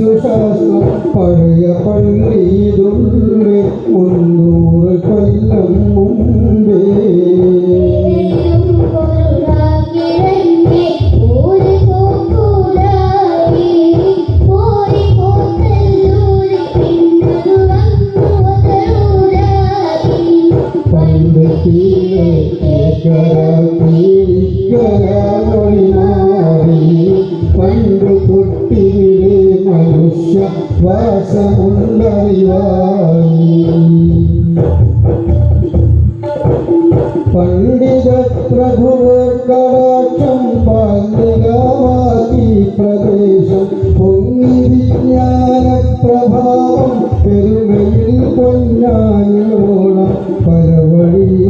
തച്ചു ശാസ്ത്രം പഴയ പള്ളിയിലുള്ളേ മുന്നൂറ് കൊല്ലം മുമ്പേ. ഏലും പൊരുളാകിരന്നെ ഊര് പോക്കൂരായി വാസമുണ്ടറിവായി പണ്ഡിത പ്രഭുവർ കടാക്ഷം പാലികമാക്കി പ്രദേശം പൊങ്ങി വിജ്ഞാന പ്രഭാവം പെരുമയിൽ പൊന്നാനോണം പരവഴി